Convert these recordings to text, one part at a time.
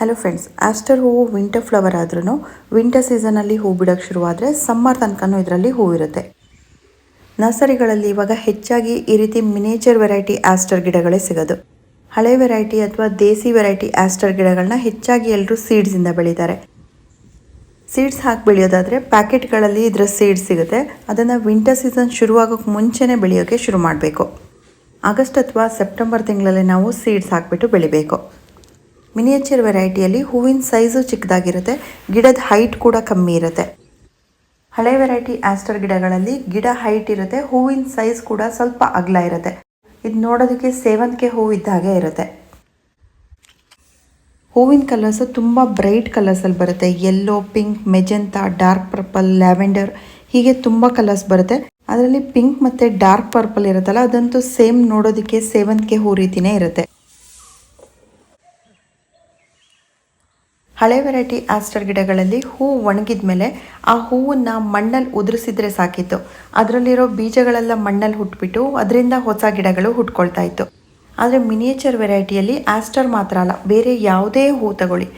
Hello friends Aster ಹೂವು winter flower ಆದ್ರೂ winter ಸೀಸನಲ್ಲಿ ಹೂ ಬಿಡೋಕ್ಕೆ ಶುರುವಾದರೆ ಸಮ್ಮರ್ ತನಕನೂ ಇದರಲ್ಲಿ ಹೂ ಇರುತ್ತೆ. ನರ್ಸರಿಗಳಲ್ಲಿ ಇವಾಗ ಹೆಚ್ಚಾಗಿ ಈ ರೀತಿ ಮಿನೇಚರ್ ವೆರೈಟಿ ಆಸ್ಟರ್ ಗಿಡಗಳೇ ಸಿಗೋದು. ಹಳೆ ವೆರೈಟಿ ಅಥವಾ ದೇಸಿ ವೆರೈಟಿ ಆಸ್ಟರ್ ಗಿಡಗಳನ್ನ ಹೆಚ್ಚಾಗಿ ಎಲ್ಲರೂ ಸೀಡ್ಸಿಂದ ಬೆಳೀತಾರೆ. ಸೀಡ್ಸ್ ಹಾಕಿ ಬೆಳೆಯೋದಾದರೆ ಪ್ಯಾಕೆಟ್ಗಳಲ್ಲಿ ಇದರ ಸೀಡ್ಸ್ ಸಿಗುತ್ತೆ. ಅದನ್ನು ವಿಂಟರ್ ಸೀಸನ್ ಶುರುವಾಗೋಕ್ಕೆ ಮುಂಚೆನೇ ಬೆಳೆಯೋಕ್ಕೆ ಶುರು ಮಾಡಬೇಕು. ಆಗಸ್ಟ್ ಅಥವಾ ಸೆಪ್ಟೆಂಬರ್ ತಿಂಗಳಲ್ಲಿ ನಾವು ಸೀಡ್ಸ್ ಹಾಕಿಬಿಟ್ಟು ಬೆಳಿಬೇಕು. ಮಿನಿಯೇಚರ್ ವೆರೈಟಿಯಲ್ಲಿ ಹೂವಿನ ಸೈಜು ಚಿಕ್ಕದಾಗಿರುತ್ತೆ, ಗಿಡದ ಹೈಟ್ ಕೂಡ ಕಮ್ಮಿ ಇರುತ್ತೆ. ಹಳೆ ವೆರೈಟಿ ಆಸ್ಟರ್ ಗಿಡಗಳಲ್ಲಿ ಗಿಡ ಹೈಟ್ ಇರುತ್ತೆ, ಹೂವಿನ ಸೈಜ್ ಕೂಡ ಸ್ವಲ್ಪ ಅಗಲ ಇರುತ್ತೆ. ಇದು ನೋಡೋದಕ್ಕೆ ಸೇವಂತಿಗೆ ಹೂವು ಇದ್ದ ಹಾಗೆ ಇರುತ್ತೆ. ಹೂವಿನ ಕಲರ್ಸು ತುಂಬ ಬ್ರೈಟ್ ಕಲರ್ಸಲ್ಲಿ ಬರುತ್ತೆ. Yellow pink magenta dark purple lavender ಹೀಗೆ ತುಂಬ ಕಲರ್ಸ್ ಬರುತ್ತೆ. ಅದರಲ್ಲಿ ಪಿಂಕ್ ಮತ್ತು ಡಾರ್ಕ್ ಪರ್ಪಲ್ ಇರುತ್ತಲ್ಲ, ಅದಂತೂ ಸೇಮ್ ನೋಡೋದಕ್ಕೆ ಸೇವಂತಿಗೆ ಹೂ ರೀತಿನೇ ಇರುತ್ತೆ. ಹಳೆ ವೆರೈಟಿ ಆಸ್ಟರ್ ಗಿಡಗಳಲ್ಲಿ ಹೂ ಒಣಗಿದ ಮೇಲೆ ಆ ಹೂವನ್ನು ಮಣ್ಣಲ್ಲಿ ಉದುರಿಸಿದ್ರೆ ಸಾಕಿತ್ತು. ಅದರಲ್ಲಿರೋ ಬೀಜಗಳೆಲ್ಲ ಮಣ್ಣಲ್ಲಿ ಹುಟ್ಬಿಟ್ಟು ಅದರಿಂದ ಹೊಸ ಗಿಡಗಳು ಹುಟ್ಕೊಳ್ತಾ ಇತ್ತು. ಆದರೆ ಮಿನಿಯೇಚರ್ ವೆರೈಟಿಯಲ್ಲಿ ಆಸ್ಟರ್ ಮಾತ್ರ ಅಲ್ಲ, ಬೇರೆ ಯಾವುದೇ ಹೂ ತಗೊಳ್ಳಿ.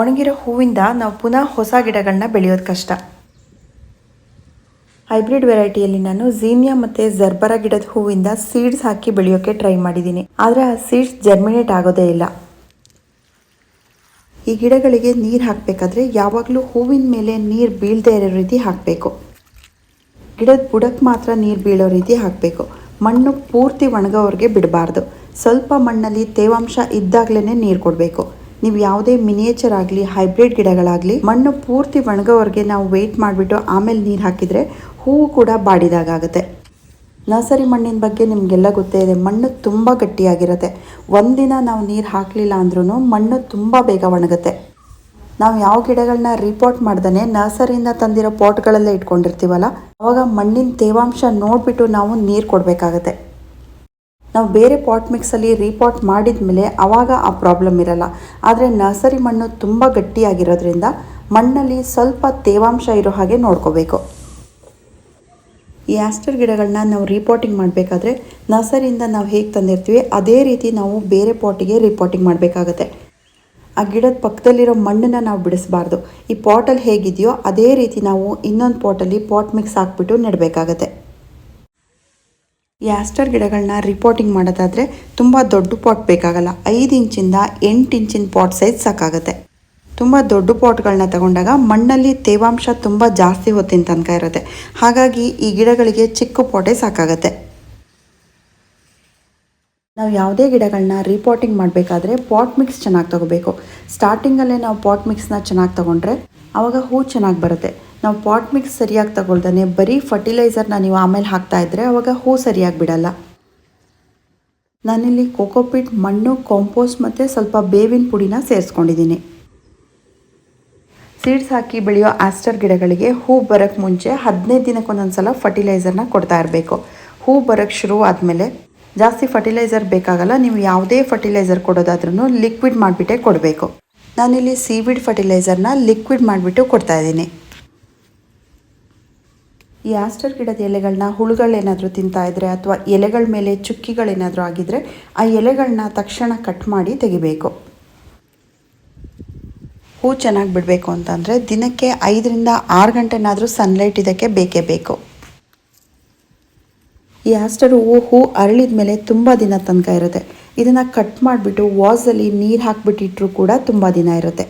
ಒಣಗಿರೋ ಹೂವಿಂದ ನಾವು ಪುನಃ ಹೊಸ ಗಿಡಗಳನ್ನ ಬೆಳೆಯೋದು ಕಷ್ಟ. ಹೈಬ್ರಿಡ್ ವೆರೈಟಿಯಲ್ಲಿ ನಾನು ಝೀನಿಯಾ ಮತ್ತು ಜರ್ಬರ ಗಿಡದ ಹೂವಿಂದ ಸೀಡ್ಸ್ ಹಾಕಿ ಬೆಳೆಯೋಕ್ಕೆ ಟ್ರೈ ಮಾಡಿದ್ದೀನಿ. ಆದರೆ ಆ ಸೀಡ್ಸ್ ಜರ್ಮಿನೇಟ್ ಆಗೋದೇ ಇಲ್ಲ. ಈ ಗಿಡಗಳಿಗೆ ನೀರು ಹಾಕಬೇಕಾದ್ರೆ ಯಾವಾಗಲೂ ಹೂವಿನ ಮೇಲೆ ನೀರು ಬೀಳದೆ ಇರೋ ರೀತಿ ಹಾಕಬೇಕು. ಗಿಡದ ಬುಡಕ್ಕೆ ಮಾತ್ರ ನೀರು ಬೀಳೋ ರೀತಿ ಹಾಕಬೇಕು. ಮಣ್ಣು ಪೂರ್ತಿ ಒಣಗೋವ್ರಿಗೆ ಬಿಡಬಾರ್ದು. ಸ್ವಲ್ಪ ಮಣ್ಣಲ್ಲಿ ತೇವಾಂಶ ಇದ್ದಾಗಲೇ ನೀರು ಕೊಡಬೇಕು. ನೀವು ಯಾವುದೇ ಮಿನಿಯೇಚರ್ ಆಗಲಿ, ಹೈಬ್ರಿಡ್ ಗಿಡಗಳಾಗಲಿ, ಮಣ್ಣು ಪೂರ್ತಿ ಒಣಗೋವರೆಗೆ ನಾವು ವೆಯ್ಟ್ ಮಾಡಿಬಿಟ್ಟು ಆಮೇಲೆ ನೀರು ಹಾಕಿದರೆ ಹೂವು ಕೂಡ ಬಾಡಿದಾಗುತ್ತೆ ನರ್ಸರಿ ಮಣ್ಣಿನ ಬಗ್ಗೆ ನಿಮಗೆಲ್ಲ ಗೊತ್ತೇ ಇದೆ. ಮಣ್ಣು ತುಂಬ ಗಟ್ಟಿಯಾಗಿರುತ್ತೆ. ಒಂದಿನ ನಾವು ನೀರು ಹಾಕಲಿಲ್ಲ ಅಂದ್ರೂ ಮಣ್ಣು ತುಂಬ ಬೇಗ ಒಣಗುತ್ತೆ. ನಾವು ಯಾವ ಗಿಡಗಳನ್ನ ರಿಪೋರ್ಟ್ ಮಾಡ್ದೇ ನರ್ಸರಿಯಿಂದ ತಂದಿರೋ ಪಾಟ್ಗಳಲ್ಲೇ ಇಟ್ಕೊಂಡಿರ್ತೀವಲ್ಲ, ಅವಾಗ ಮಣ್ಣಿನ ತೇವಾಂಶ ನೋಡಿಬಿಟ್ಟು ನಾವು ನೀರು ಕೊಡಬೇಕಾಗತ್ತೆ. ನಾವು ಬೇರೆ ಪಾಟ್ ಮಿಕ್ಸಲ್ಲಿ ರಿಪೋರ್ಟ್ ಮಾಡಿದ ಮೇಲೆ ಆವಾಗ ಆ ಪ್ರಾಬ್ಲಮ್ ಇರಲ್ಲ. ಆದರೆ ನರ್ಸರಿ ಮಣ್ಣು ತುಂಬ ಗಟ್ಟಿಯಾಗಿರೋದ್ರಿಂದ ಮಣ್ಣಲ್ಲಿ ಸ್ವಲ್ಪ ತೇವಾಂಶ ಇರೋ ಹಾಗೆ ನೋಡ್ಕೋಬೇಕು. ಈ ಆಸ್ಟರ್ ಗಿಡಗಳನ್ನ ನಾವು ರಿಪೋರ್ಟಿಂಗ್ ಮಾಡಬೇಕಾದ್ರೆ ನರ್ಸರಿಯಿಂದ ನಾವು ಹೇಗೆ ತಂದಿರ್ತೀವಿ, ಅದೇ ರೀತಿ ನಾವು ಬೇರೆ ಪಾಟಿಗೆ ರಿಪೋರ್ಟಿಂಗ್ ಮಾಡಬೇಕಾಗತ್ತೆ. ಆ ಗಿಡದ ಪಕ್ಕದಲ್ಲಿರೋ ಮಣ್ಣನ್ನು ನಾವು ಬಿಡಿಸಬಾರ್ದು. ಈ ಪಾಟಲ್ಲಿ ಹೇಗಿದೆಯೋ ಅದೇ ರೀತಿ ನಾವು ಇನ್ನೊಂದು ಪಾಟಲ್ಲಿ ಪಾಟ್ ಮಿಕ್ಸ್ ಹಾಕ್ಬಿಟ್ಟು ನೆಡಬೇಕಾಗತ್ತೆ. ಈ ಆಸ್ಟರ್ ಗಿಡಗಳನ್ನ ರಿಪೋರ್ಟಿಂಗ್ ಮಾಡೋದಾದರೆ ತುಂಬ ದೊಡ್ಡ ಪಾಟ್ ಬೇಕಾಗಲ್ಲ, ಐದು ಇಂಚಿಂದ ಎಂಟು ಇಂಚಿನ ಪಾಟ್ ಸೈಜ್ ಸಾಕಾಗುತ್ತೆ. ತುಂಬ ದೊಡ್ಡ ಪಾಟ್ಗಳನ್ನ ತಗೊಂಡಾಗ ಮಣ್ಣಲ್ಲಿ ತೇವಾಂಶ ತುಂಬ ಜಾಸ್ತಿ ಹೊತ್ತಿನ ತನಕ ಇರುತ್ತೆ. ಹಾಗಾಗಿ ಈ ಗಿಡಗಳಿಗೆ ಚಿಕ್ಕ ಪಾಟೇ ಸಾಕಾಗತ್ತೆ. ನಾವು ಯಾವುದೇ ಗಿಡಗಳನ್ನ ರೀಪಾಟಿಂಗ್ ಮಾಡಬೇಕಾದ್ರೆ ಪಾಟ್ ಮಿಕ್ಸ್ ಚೆನ್ನಾಗಿ ತಗೋಬೇಕು. ಸ್ಟಾರ್ಟಿಂಗಲ್ಲೇ ನಾವು ಪಾಟ್ ಮಿಕ್ಸ್ನ ಚೆನ್ನಾಗಿ ತಗೊಂಡ್ರೆ ಆವಾಗ ಹೂ ಚೆನ್ನಾಗಿ ಬರುತ್ತೆ. ನಾವು ಪಾಟ್ ಮಿಕ್ಸ್ ಸರಿಯಾಗಿ ತಗೊಳ್ದೇ ಬರೀ ಫರ್ಟಿಲೈಸರ್ನ ನೀವು ಆಮೇಲೆ ಹಾಕ್ತಾ ಇದ್ದರೆ ಆವಾಗ ಹೂ ಸರಿಯಾಗಿ ಬಿಡಲ್ಲ. ನಾನಿಲ್ಲಿ ಕೋಕೋಪಿಟ್ ಮಣ್ಣು ಕಾಂಪೋಸ್ಟ್ ಮತ್ತು ಸ್ವಲ್ಪ ಬೇವಿನ ಪುಡಿನ ಸೇರಿಸ್ಕೊಂಡಿದ್ದೀನಿ. ಸೀಡ್ಸ್ ಹಾಕಿ ಬೆಳೆಯೋ ಆಸ್ಟರ್ ಗಿಡಗಳಿಗೆ ಹೂ ಬರೋಕ್ಕೆ ಮುಂಚೆ ಹದಿನೈದು ದಿನಕ್ಕೊಂದೊಂದು ಸಲ ಫರ್ಟಿಲೈಸರ್ನ ಕೊಡ್ತಾ ಇರಬೇಕು. ಹೂ ಬರೋಕ್ಕೆ ಶುರು ಆದಮೇಲೆ ಜಾಸ್ತಿ ಫರ್ಟಿಲೈಸರ್ ಬೇಕಾಗಲ್ಲ, ನೀವು ಯಾವುದೇ ಫರ್ಟಿಲೈಸರ್ ಕೊಡೋದಾದ್ರೂ ಲಿಕ್ವಿಡ್ ಮಾಡಿಬಿಟ್ಟೇ ಕೊಡಬೇಕು. ನಾನಿಲ್ಲಿ ಸೀವಿಡ್ ಫರ್ಟಿಲೈಸರ್ನ ಲಿಕ್ವಿಡ್ ಮಾಡಿಬಿಟ್ಟು ಕೊಡ್ತಾ ಇದ್ದೀನಿ. ಈ ಆಸ್ಟರ್ ಗಿಡದ ಎಲೆಗಳನ್ನ ಹುಳುಗಳೇನಾದರೂ ತಿಂತಾ ಇದ್ರೆ ಅಥವಾ ಎಲೆಗಳ ಮೇಲೆ ಚುಕ್ಕಿಗಳೇನಾದರೂ ಆಗಿದ್ರೆ ಆ ಎಲೆಗಳನ್ನ ತಕ್ಷಣ ಕಟ್ ಮಾಡಿ ತೆಗಿಬೇಕು. ಹೂ ಚೆನ್ನಾಗಿ ಬಿಡಬೇಕು ಅಂತಂದರೆ ದಿನಕ್ಕೆ ಐದರಿಂದ ಆರು ಗಂಟೆನಾದರೂ ಸನ್ಲೈಟ್ ಇದಕ್ಕೆ ಬೇಕೇ ಬೇಕು. ಈ ಆಸ್ಟರ್ ಹೂವು, ಹೂ ಅರಳಿದ ಮೇಲೆ ತುಂಬ ದಿನ ತನಕ ಇರುತ್ತೆ. ಇದನ್ನು ಕಟ್ ಮಾಡಿಬಿಟ್ಟು ವಾಸಲ್ಲಿ ನೀರು ಹಾಕಿಬಿಟ್ಟಿಟ್ರೂ ಕೂಡ ತುಂಬ ದಿನ ಇರುತ್ತೆ.